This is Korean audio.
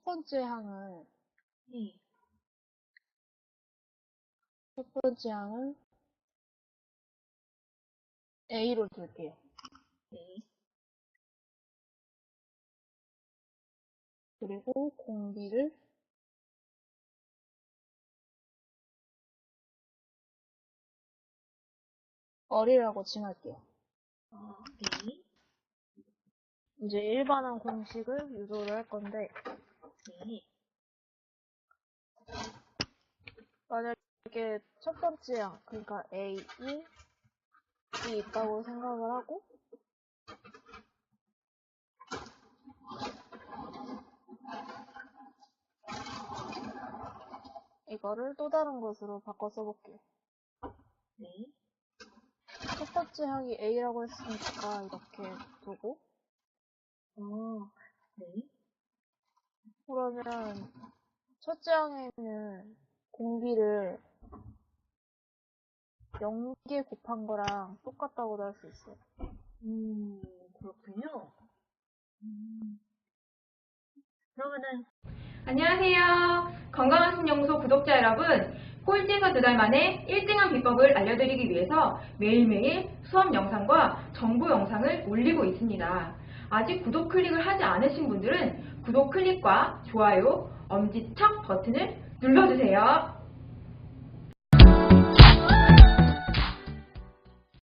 첫 번째 항을, 네. 첫 번째 항을 A로 둘게요. 네. 그리고 공비를 어리라고 칭할게요. 아, 네. 이제 일반항 공식을 유도를 할 건데, 네. 만약에 첫 번째 항, 그러니까 A, E, 이 있다고 생각을 하고, 이거를 또 다른 것으로 바꿔 써볼게요. 네. 첫 번째 항이 A라고 했으니까 이렇게 두고, 어, 네. 그러면 첫째 항에는 공비를 0개 곱한 거랑 똑같다고도 할 수 있어요. 음, 그렇군요. 음. 그러면은, 안녕하세요. 건강한 신연구소 구독자 여러분. 꼴찌에서 두 달 만에 1등한 비법을 알려드리기 위해서 매일매일 수업 영상과 정보 영상을 올리고 있습니다. 아직 구독 클릭을 하지 않으신 분들은 구독 클릭과 좋아요, 엄지척 버튼을 눌러주세요.